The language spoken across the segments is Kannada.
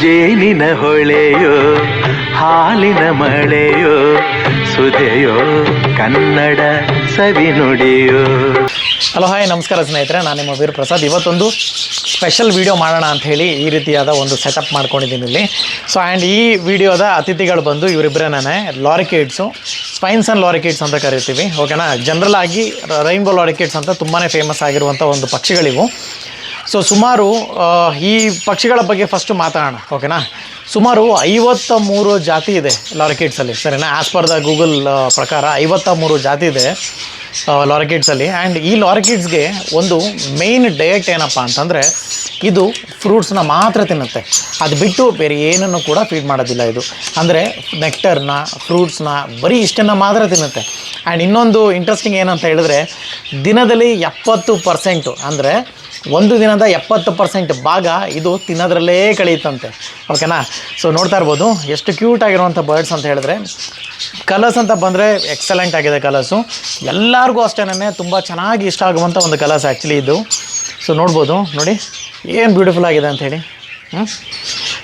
ಜೇನಿನ ಹೊಳೆಯೋ, ಹಾಲಿನ ಮಳೆಯೋ, ಸುದೆಯೋ, ಕನ್ನಡ ಸವಿ ನುಡಿಯೋ. ಹಲೋ ಹಾಯ್ ನಮಸ್ಕಾರ ಸ್ನೇಹಿತರೆ, ನಾನು ನಿಮ್ಮ ವೀರ್ ಪ್ರಸಾದ್. ಇವತ್ತೊಂದು ಸ್ಪೆಷಲ್ ವಿಡಿಯೋ ಮಾಡೋಣ ಅಂತ ಹೇಳಿ ಈ ರೀತಿಯಾದ ಒಂದು ಸೆಟಪ್ ಮಾಡ್ಕೊಂಡಿದ್ದೀನಿ ಇಲ್ಲಿ. ಸೊ ಆ್ಯಂಡ್ ಈ ವಿಡಿಯೋದ ಅತಿಥಿಗಳು ಬಂದು ಇವರಿಬ್ಬರೇ ಲಾರಿಕೇಡ್ಸು ಸ್ಪೈನ್ಸ್ ಆ್ಯಂಡ್ ಲಾರಿಕೇಡ್ಸ್ ಅಂತ ಕರಿತೀವಿ ಓಕೆನಾ ಜನರಲ್ ಆಗಿ ರೈನ್ಬೋ ಲಾರಿಕೇಡ್ಸ್ ಅಂತ ತುಂಬಾ ಫೇಮಸ್ ಆಗಿರುವಂಥ ಒಂದು ಪಕ್ಷಿಗಳಿವು. ಸೊ ಸುಮಾರು ಈ ಪಕ್ಷಿಗಳ ಬಗ್ಗೆ ಫಸ್ಟ್ ಮಾತಾಡೋಣ ಓಕೆನಾ ಸುಮಾರು ಐವತ್ತ ಮೂರು ಜಾತಿ ಇದೆ ಲಾರಿಕೇಟ್ಸಲ್ಲಿ ಸರಿನಾ? ಆ್ಯಸ್ ಪರ್ ದ ಗೂಗಲ್ ಪ್ರಕಾರ ಐವತ್ತ ಮೂರು ಜಾತಿ ಇದೆ. ಲಾರಿಕಿಡ್ಸಲ್ಲಿ ಆ್ಯಂಡ್ ಈ ಲಾರಿಕಿಡ್ಸ್ಗೆ ಒಂದು ಮೇಯ್ನ್ ಡಯಟ್ ಏನಪ್ಪ ಅಂತಂದರೆ, ಇದು ಫ್ರೂಟ್ಸ್ನ ಮಾತ್ರ ತಿನ್ನುತ್ತೆ. ಅದು ಬಿಟ್ಟು ಬೇರೆ ಏನನ್ನು ಕೂಡ ಫೀಡ್ ಮಾಡೋದಿಲ್ಲ ಇದು. ಅಂದರೆ ನೆಕ್ಟರ್ನ ಫ್ರೂಟ್ಸ್ನ ಬರೀ ಇಷ್ಟನ್ನು ಮಾತ್ರ ತಿನ್ನುತ್ತೆ. ಆ್ಯಂಡ್ ಇನ್ನೊಂದು ಇಂಟ್ರೆಸ್ಟಿಂಗ್ ಏನಂತ ಹೇಳಿದ್ರೆ, ದಿನದಲ್ಲಿ ಎಪ್ಪತ್ತು ಪರ್ಸೆಂಟು ಅಂದರೆ ಒಂದು ದಿನದ ಎಪ್ಪತ್ತು ಪರ್ಸೆಂಟ್ ಭಾಗ ಇದು ತಿನ್ನೋದ್ರಲ್ಲೇ ಕಳೆಯುತ್ತಂತೆ. ಓಕೆನಾ ಸೊ ನೋಡ್ತಾ ಇರ್ಬೋದು. ಎಷ್ಟು ಕ್ಯೂಟ್ ಆಗಿರುವಂಥ ಬರ್ಡ್ಸ್ ಅಂತ ಹೇಳಿದ್ರೆ ಕಲರ್ಸ್ ಅಂತ ಬಂದರೆ ಎಕ್ಸಲೆಂಟ್ ಆಗಿದೆ ಕಲರ್ಸು ಎಲ್ಲರಿಗೂ ಅಷ್ಟೇನೆ ತುಂಬ ಚೆನ್ನಾಗಿ ಇಷ್ಟ ಆಗುವಂಥ ಒಂದು ಕಲರ್ಸ್ ಆ್ಯಕ್ಚುಲಿ ಇದು. ಸೊ ನೋಡ್ಬೋದು, ನೋಡಿ. ಏನು ಬ್ಯೂಟಿಫುಲ್ ಆಗಿದೆ ಅಂತ ಹೇಳಿ. ಹ್ಞೂ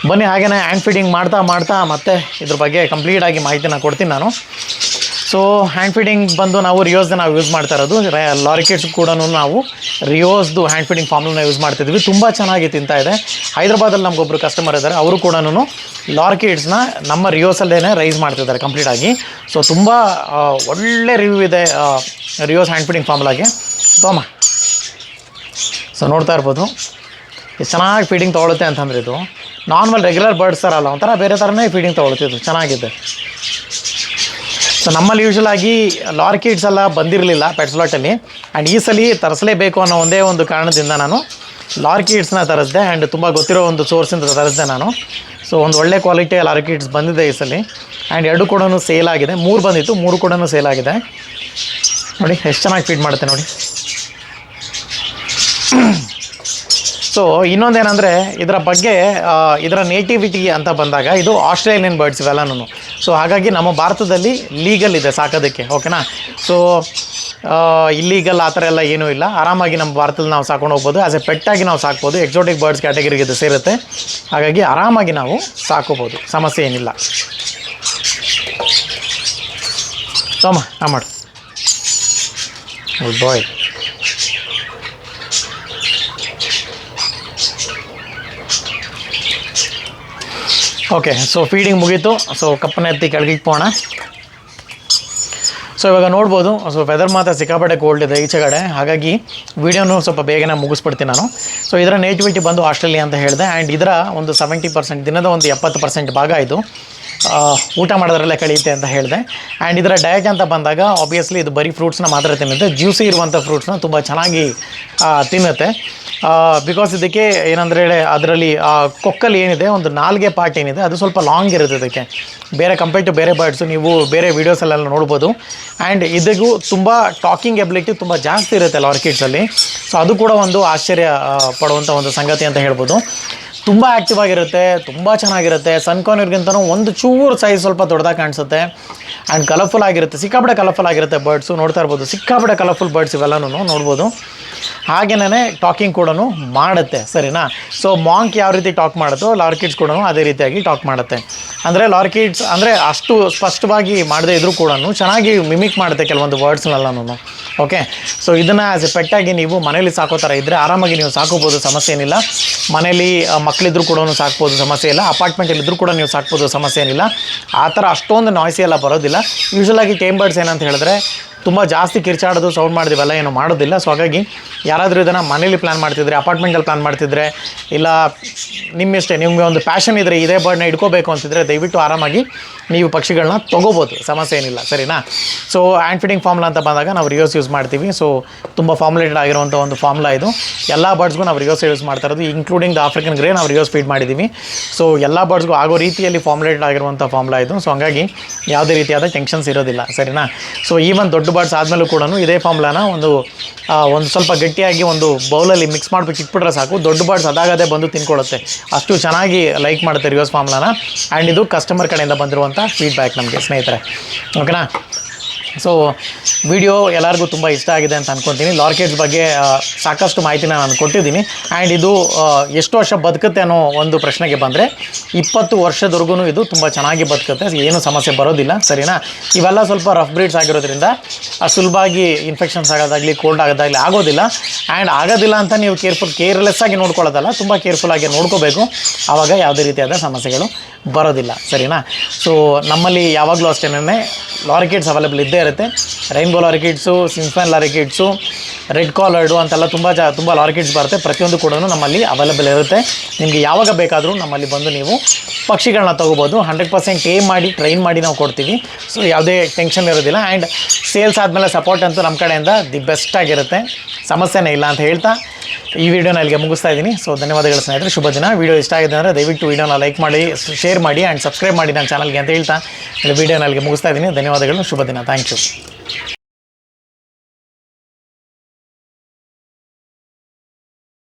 ಬನ್ನಿ ಹಾಗೆಯೇ ಹ್ಯಾಂಡ್ ಫೀಡಿಂಗ್ ಮಾಡ್ತಾ ಮಾಡ್ತಾ ಮತ್ತೆ ಇದ್ರ ಬಗ್ಗೆ ಕಂಪ್ಲೀಟಾಗಿ ಮಾಹಿತಿನ ಕೊಡ್ತೀನಿ ನಾನು. ಸೊ ಹ್ಯಾಂಡ್ ಫೀಡಿಂಗ್ ಬಂದು ನಾವು ರಿಯೋಸ್ನ ನಾವು ಯೂಸ್ ಮಾಡ್ತಾ ಇರೋದು. ಲಾರಿಕೆಟ್ಸ್ ಕೂಡ ನಾವು ರಿಯೋಸ್ದು ಹ್ಯಾಂಡ್ ಫೀಡಿಂಗ್ ಫಾರ್ಮ್ನ ಯೂಸ್ ಮಾಡ್ತಿದ್ವಿ. ತುಂಬ ಚೆನ್ನಾಗಿ ತಿಂತಾ ಇದೆ. ಹೈದ್ರಾಬಾದಲ್ಲಿ ನಮಗೊಬ್ಬರು ಕಸ್ಟಮರ್ ಇದ್ದಾರೆ ಅವರು ಕೂಡ ಲಾರ್ಕಿಡ್ಸ್ನ ನಮ್ಮ ರಿಯೋಸಲ್ಲೇ ರೈಸ್ ಮಾಡ್ತಿದ್ದಾರೆ ಕಂಪ್ಲೀಟಾಗಿ ಸೊ ತುಂಬ ಒಳ್ಳೆ ರಿವ್ಯೂ ಇದೆ ರಿಯೋಸ್ ಹ್ಯಾಂಡ್ ಫೀಡಿಂಗ್ ಫಾರ್ಮ್ಲಾಗೆ ತೋಮ ಸೊ ನೋಡ್ತಾ ಇರ್ಬೋದು. ಚೆನ್ನಾಗಿ ಫೀಡಿಂಗ್ ತೊಗೊಳುತ್ತೆ ಅಂತಂದ್ರೆ ಇದು ನಾರ್ಮಲ್ ರೆಗ್ಯುಲರ್ ಬರ್ಡ್ಸ್ ಥರ ಅಲ್ಲ, ಒಂಥರ ಬೇರೆ ಥರನೇ ಫೀಡಿಂಗ್ ತೊಗೊಳುತ್ತಿದ್ದು ಚೆನ್ನಾಗಿದೆ. ಸೊ ನಮ್ಮಲ್ಲಿ ಯೂಶಲ್ ಆಗಿ ಲಾರ್ಕಿಡ್ಸ್ ಎಲ್ಲ ಬಂದಿರಲಿಲ್ಲ ಪೆಟ್ಸ್ಲಾಟಲ್ಲಿ ಆ್ಯಂಡ್ ಈ ಸಲ ತರಿಸಲೇಬೇಕು ಅನ್ನೋ ಒಂದೇ ಒಂದು ಕಾರಣದಿಂದ ನಾನು ಲಾರ್ಕಿಡ್ಸ್ನ ತರಿಸಿದೆ ಆ್ಯಂಡ್ ತುಂಬ ಗೊತ್ತಿರೋ ಒಂದು ಸೋರ್ಸಿಂದ ತರಿಸಿದೆ ನಾನು. ಸೊ ಒಂದು ಒಳ್ಳೆ ಕ್ವಾಲಿಟಿಯ ಲಾರ್ಕಿಡ್ಸ್ ಬಂದಿದೆ ಈ ಸಲ. ಆ್ಯಂಡ್ ಎರಡು ಕೂಡ ಸೇಲ್ ಆಗಿದೆ. ಮೂರು ಬಂದಿತ್ತು, ಮೂರು ಕೂಡ ಸೇಲ್ ಆಗಿದೆ. ನೋಡಿ, ಎಷ್ಟು ಚೆನ್ನಾಗಿ ಫೀಡ್ ಮಾಡುತ್ತೆ ನೋಡಿ. ಸೊ ಇನ್ನೊಂದೇನೆಂದರೆ, ಇದರ ಬಗ್ಗೆ ಇದರ ನೇಟಿವಿಟಿ ಅಂತ ಬಂದಾಗ ಇದು ಆಸ್ಟ್ರೇಲಿಯನ್ ಬರ್ಡ್ಸ್ ಇವೆಲ್ಲನೂ ಸೊ ಹಾಗಾಗಿ ನಮ್ಮ ಭಾರತದಲ್ಲಿ ಲೀಗಲ್ ಇದೆ ಸಾಕೋದಕ್ಕೆ ಓಕೆನಾ ಸೊ ಇಲ್ಲೀಗಲ್ ಆ ಥರ ಎಲ್ಲ ಏನೂ ಇಲ್ಲ. ಆರಾಮಾಗಿ ನಮ್ಮ ಭಾರತದಲ್ಲಿ ನಾವು ಸಾಕೊಂಡು ಹೋಗ್ಬೋದು. ಆ್ಯಸ್ ಎ ಪೆಟ್ಟಾಗಿ ನಾವು ಸಾಕ್ಬೋದು. ಎಕ್ಸೋಟಿಕ್ ಬರ್ಡ್ಸ್ ಕ್ಯಾಟಗರಿಗೆ ಇದು ಸೇರುತ್ತೆ. ಹಾಗಾಗಿ ಆರಾಮಾಗಿ ನಾವು ಸಾಕೋಬೋದು. ಸಮಸ್ಯೆ ಏನಿಲ್ಲ. ಸೋಮ ನಾ ಮಾಡು. Good boy okay so feeding ಮುಗೀತು. ಸೊ ಕಪ್ಪನ ಎತ್ತಿ ಕೆಳಗೆ ಪೋಣ ಸೊ ಇವಾಗ ನೋಡ್ಬೋದು. ಸೊ ವೆದರ್ ಮಾತ್ರ ಸಿಕ್ಕಾಪಟ್ಟೆ ಕೋಲ್ಡ್ ಇದೆ ಈಚೆಗಡೆ ಹಾಗಾಗಿ ವೀಡಿಯೋನು ಸ್ವಲ್ಪ ಬೇಗನೆ ಮುಗಿಸ್ಬಿಡ್ತೀನಿ ನಾನು. ಸೊ ಇದರ ನೇಟಿವಿಟಿ ಬಂದು ಆಸ್ಟ್ರೇಲಿಯಾ ಅಂತ ಹೇಳಿದೆ. ಆ್ಯಂಡ್ ಇದರ ಒಂದು ಸೆವೆಂಟಿ ಪರ್ಸೆಂಟ್ ದಿನದ ಒಂದು ಎಪ್ಪತ್ತು ಪರ್ಸೆಂಟ್ ಭಾಗ ಇದು. ಊಟ ಮಾಡೋದ್ರಲ್ಲೇ ಕಳೆಯುತ್ತೆ ಅಂತ ಹೇಳಿದೆ. ಆ್ಯಂಡ್ ಇದರ ಡಯಟ್ ಅಂತ ಬಂದಾಗ ಆಬ್ವಿಯಸ್ಲಿ ಇದು ಬರೀ ಫ್ರೂಟ್ಸ್ನ ಮಾತ್ರ ತಿನ್ನುತ್ತೆ. ಜ್ಯೂಸಿ ಇರುವಂಥ ಫ್ರೂಟ್ಸ್ನ ತುಂಬ ಚೆನ್ನಾಗಿ ತಿನ್ನುತ್ತೆ. ಬಿಕಾಸ್ ಇದಕ್ಕೆ ಏನಂದರೆ ಅದರಲ್ಲಿ, ಆ, ಕೊಕ್ಕಲ್ಲಿ ಏನಿದೆ, ಒಂದು ನಾಲ್ಗೆ ಪಾರ್ಟ್ ಏನಿದೆ, ಅದು ಸ್ವಲ್ಪ ಲಾಂಗ್ ಇರುತ್ತೆ ಇದಕ್ಕೆ. ಬೇರೆ ಕಂಪೇರ್ ಟು ಬೇರೆ ಬರ್ಡ್ಸು ನೀವು ಬೇರೆ ವೀಡಿಯೋಸಲ್ಲೆಲ್ಲ ನೋಡ್ಬೋದು. ಆ್ಯಂಡ್ ಇದಕ್ಕೂ ತುಂಬ ಟಾಕಿಂಗ್ ಎಬಿಲಿಟಿ ತುಂಬ ಜಾಸ್ತಿ ಇರುತ್ತೆ ಆರ್ಕಿಡ್ಸಲ್ಲಿ ಸೊ ಅದು ಕೂಡ ಒಂದು ಆಶ್ಚರ್ಯ ಪಡುವಂಥ ಒಂದು ಸಂಗತಿ ಅಂತ ಹೇಳ್ಬೋದು. ತುಂಬ ಆ್ಯಕ್ಟಿವ್ ಆಗಿರುತ್ತೆ, ತುಂಬ ಚೆನ್ನಾಗಿರುತ್ತೆ. ಸನ್ಕಾರ್ನಿರ್ಗಿಂತನೂ ಒಂದು ಚೂರು ಸೈಜ್ ಸ್ವಲ್ಪ ದೊಡ್ಡದಾಗಿ ಕಾಣಿಸುತ್ತೆ. ಆ್ಯಂಡ್ ಕಲರ್ಫುಲ್ ಆಗಿರುತ್ತೆ. ಸಿಕ್ಕಾಪಡೆ ಕಲರ್ಫುಲ್ ಆಗಿರುತ್ತೆ ಬರ್ಡ್ಸು ನೋಡ್ತಾ ಇರ್ಬೋದು. ಸಿಕ್ಕಾಪಡೆ ಕಲರ್ಫುಲ್ ಬರ್ಡ್ಸ್ ಇವೆಲ್ಲನೂ ನೋಡ್ಬೋದು. ಹಾಗೆಯೇ ಟಾಕಿಂಗ್ ಕೂಡ ಮಾಡುತ್ತೆ. ಸರಿನಾ? ಸೊ ಮಾಂಕ್ ಯಾವ ರೀತಿ ಟಾಕ್ ಮಾಡುತ್ತೋ ಲಾರ್ಕಿಡ್ಸ್ ಕೂಡ ಅದೇ ರೀತಿಯಾಗಿ ಟಾಕ್ ಮಾಡುತ್ತೆ. ಅಂದರೆ ಲಾರ್ಕಿಡ್ಸ್ ಅಂದರೆ ಅಷ್ಟು ಸ್ಪಷ್ಟವಾಗಿ ಮಾಡದೇ ಇದ್ರೂ ಕೂಡ ಚೆನ್ನಾಗಿ ಮಿಮಿಕ್ ಮಾಡುತ್ತೆ ಕೆಲವೊಂದು ವರ್ಡ್ಸ್ನೆಲ್ಲನೂ ಓಕೆ ಸೊ ಇದನ್ನು ಆ್ಯಸ್ ಎ ಪೆಟ್ಟಾಗಿ ನೀವು ಮನೇಲಿ ಸಾಕೋ ಥರ ಇದ್ದರೆ ಆರಾಮಾಗಿ ನೀವು ಸಾಕೋಬೋದು ಸಮಸ್ಯೆ ಏನಿಲ್ಲ ಮನೇಲಿ ಮಕ್ಕಳಿದ್ರು ಕೂಡ ಸಾಕ್ಬೋದು ಸಮಸ್ಯೆ ಇಲ್ಲ ಅಪಾರ್ಟ್ಮೆಂಟಲ್ಲಿದ್ದರೂ ಕೂಡ ನೀವು ಸಾಕ್ಬೋದು ಸಮಸ್ಯೆ ಏನಿಲ್ಲ ಆ ಥರ ಅಷ್ಟೊಂದು ನಾಯ್ಸಿ ಎಲ್ಲ ಬರೋದಿಲ್ಲ. ಯೂಶಲಾಗಿ ಟೇಮ್ ಏನಂತ ಹೇಳಿದ್ರೆ ತುಂಬ ಜಾಸ್ತಿ ಕಿರ್ಚಾಡೋದು ಸೌಂಡ್ ಮಾಡಿದಿವೆಲ್ಲ, ಏನು ಮಾಡೋದಿಲ್ಲ. ಸೊ ಹಾಗಾಗಿ ಯಾರಾದರೂ ಇದನ್ನು ಮನೇಲಿ ಪ್ಲ್ಯಾನ್ ಮಾಡ್ತಿದ್ರೆ ಅಪಾರ್ಟ್ಮೆಂಟಲ್ಲಿ ಪ್ಲ್ಯಾನ್ ಮಾಡ್ತಿದ್ರೆ, ಇಲ್ಲ ನಿಮ್ಮಿಷ್ಟೇ, ನಿಮಗೆ ಒಂದು ಪ್ಯಾಷನ್ ಇದ್ದರೆ ಇದೇ ಬರ್ಡ್ನ ಇಟ್ಕೋಬೇಕು ಅಂತಿದ್ರೆ ದಯವಿಟ್ಟು ಆರಾಮಾಗಿ ನೀವು ಪಕ್ಷಿಗಳನ್ನ ತೊಗೋಬೋದು. ಸಮಸ್ಯೆ ಏನಿಲ್ಲ, ಸರಿನಾ? ಸೊ ಆ್ಯಂಡ್ ಫಿಟಿಂಗ್ ಫಾರ್ಮ್ಲಾ ಅಂತ ಬಂದಾಗ ನಾವು ರಿಯೋಸ್ ಯೂಸ್ ಮಾಡ್ತೀವಿ. ಸೊ ತುಂಬ ಫಾರ್ಮುಲೇಟೆಡ್ ಆಗಿರುವಂಥ ಒಂದು ಫಾರ್ಮ್ಲಾ ಇದು. ಎಲ್ಲ ಬರ್ಡ್ಸ್ಗೂ ನಾವು ರಿಯೋಸ್ ಯೂಸ್ ಮಾಡ್ತಾ ಇರೋದು ಇನ್ಕ್ಲೂಡಿಂಗ್ ದ ಆಫ್ರಿಕನ್ ಗ್ರೇ ನಾವು ರಿಯೋಸ್ ಫೀಡ್ ಮಾಡಿದ್ದೀವಿ ಸೊ ಎಲ್ಲ ಬರ್ಡ್ಸ್ಗೂ ಆಗೋ ರೀತಿಯಲ್ಲಿ ಫಾರ್ಮುಲೇಟೆಡ್ ಆಗಿರುವಂಥ ಫಾರ್ಮುಲಾ ಇದು. ಸೊ ಹಾಗಾಗಿ ಯಾವುದೇ ರೀತಿಯಾದ ಟೆನ್ಷನ್ಸ್ ಇರೋದಿಲ್ಲ, ಸರಿನಾ? ಸೊ ಈವನ್ ದೊಡ್ಡ ಬರ್ಡ್ಸ್ ಆದಮೇಲೂ ಕೂಡ ಇದೇ ಫಾರ್ಮ್ಲಾನ ಒಂದು ಒಂದು ಸ್ವಲ್ಪ ಗಟ್ಟಿಯಾಗಿ ಒಂದು ಬೌಲಲ್ಲಿ ಮಿಕ್ಸ್ ಮಾಡಿಬಿಟ್ಟು ಇಟ್ಬಿಟ್ರೆ ಸಾಕು. ದೊಡ್ಡ ಬರ್ಡ್ಸ್ ಅದಾಗದೇ ಬಂದು ತಿನ್ಕೊಳ್ಳುತ್ತೆ ಅಷ್ಟು ಚೆನ್ನಾಗಿ ಲೈಕ್ ಮಾಡುತ್ತೆ ರಿವರ್ಸ್ ಫಾರ್ಮ್ಲಾನ ಆ್ಯಂಡ್ ಇದು ಕಸ್ಟಮರ್ ಕಡೆಯಿಂದ ಬಂದಿರುವಂಥ ಫೀಡ್ಬ್ಯಾಕ್ ನಮಗೆ ಸ್ನೇಹಿತರೆ. ಓಕೆನಾ ಸೊ ವಿಡಿಯೋ ಎಲ್ಲರಿಗೂ ತುಂಬ ಇಷ್ಟ ಆಗಿದೆ ಅಂತ ಅಂದ್ಕೊತೀನಿ ಲಾರ್ಕೆಟ್ಸ್ ಬಗ್ಗೆ ಸಾಕಷ್ಟು ಮಾಹಿತಿನ ನಾನು ಕೊಟ್ಟಿದ್ದೀನಿ. ಆ್ಯಂಡ್ ಇದು ಎಷ್ಟು ವರ್ಷ ಬದುಕುತ್ತೆ ಅನ್ನೋ ಒಂದು ಪ್ರಶ್ನೆಗೆ ಬಂದರೆ, ಇಪ್ಪತ್ತು ವರ್ಷದವರೆಗೂ ಇದು ತುಂಬ ಚೆನ್ನಾಗಿ ಬದುಕುತ್ತೆ. ಏನು ಸಮಸ್ಯೆ ಬರೋದಿಲ್ಲ, ಸರಿನಾ? ಇವೆಲ್ಲ ಸ್ವಲ್ಪ ರಫ್ ಬ್ರೀಡ್ಸ್ ಆಗಿರೋದ್ರಿಂದ ಸುಲಭವಾಗಿ ಇನ್ಫೆಕ್ಷನ್ಸ್ ಆಗೋದಾಗಲಿ ಕೋಲ್ಡ್ ಆಗೋದಾಗಲಿ ಆಗೋದಿಲ್ಲ. ಆ್ಯಂಡ್ ಆಗೋದಿಲ್ಲ ಅಂತ ನೀವು ಕೇರ್ಫುಲ್ ಕೇರ್ಲೆಸ್ ಆಗಿ ನೋಡ್ಕೊಳ್ಳೋದಲ್ಲ, ತುಂಬ ಕೇರ್ಫುಲ್ಲಾಗಿ ನೋಡ್ಕೋಬೇಕು. ಆವಾಗ ಯಾವುದೇ ರೀತಿಯಾದ ಸಮಸ್ಯೆಗಳು ಬರೋದಿಲ್ಲ, ಸರಿನಾ? ಸೊ ನಮ್ಮಲ್ಲಿ ಯಾವಾಗಲೂ ಅಷ್ಟೇನೆ ಲಾರ್ಕೆಟ್ಸ್ ಅವೈಲೇಬಲ್ ಇದ್ದೇ ಇರುತ್ತೆ. ರೈನ್ಬೋ ಲಾರಿಕಿಡ್ಸು ಸಿಂಫನ್ ಲಾರಿಕಿಡ್ಸು ರೆಡ್ ಕಾಲರ್ಡು ಅಂತೆಲ್ಲ ತುಂಬ ಜಾ, ತುಂಬ ಲಾರಿಕಿಡ್ಸ್ ಬರುತ್ತೆ. ಪ್ರತಿಯೊಂದು ಕೂಡ ನಮ್ಮಲ್ಲಿ ಅವೈಲೇಬಲ್ ಇರುತ್ತೆ. ನಿಮಗೆ ಯಾವಾಗ ಬೇಕಾದರೂ ನಮ್ಮಲ್ಲಿ ಬಂದು ನೀವು ಪಕ್ಷಿಗಳನ್ನ ತೊಗೋಬೋದು. ಹಂಡ್ರೆಡ್ ಪರ್ಸೆಂಟ್ ಏ ಮಾಡಿ ಟ್ರೈನ್ ಮಾಡಿ ನಾವು ಕೊಡ್ತೀವಿ. ಸೊ ಯಾವುದೇ ಟೆನ್ಷನ್ ಇರೋದಿಲ್ಲ. ಆ್ಯಂಡ್ ಸೇಲ್ಸ್ ಆದಮೇಲೆ ಸಪೋರ್ಟ್ ಅಂತೂ ನಮ್ಮ ಕಡೆಯಿಂದ ದಿ ಬೆಸ್ಟ್ ಆಗಿರುತ್ತೆ. ಸಮಸ್ಯೆನೇ ಇಲ್ಲ ಅಂತ ಹೇಳ್ತಾ. ಈ ವಿಡಿಯೋನ ಇಲ್ಲಿಗೆ ಮುಗಿಸ್ತಾ ಇದ್ದೀನಿ. ಸೊ ಧನ್ಯವಾದಗಳು ಸ್ನೇಹಿತರೆ. ಶುಭ ದಿನ. ವಿಡಿಯೋ ಇಷ್ಟ ಆಗಿದೆ ಅಂದರೆ ದಯವಿಟ್ಟು ವಿಡಿಯೋನ ಲೈಕ್ ಮಾಡಿ ಶೇರ್ ಮಾಡಿ ಆ್ಯಂಡ್ ಸಬ್ಸ್ಕ್ರೈಬ್ ಮಾಡಿ ನನ್ನ ಚಾನಲ್ಗೆ ಅಂತ ಹೇಳ್ತಾ. ವಿಡಿಯೋನ ಅಲ್ಲಿಗೆ ಮುಗಿಸ್ತಾ ಇದ್ದೀನಿ. ಧನ್ಯವಾದಗಳು. ಶುಭ ದಿನ. Thank you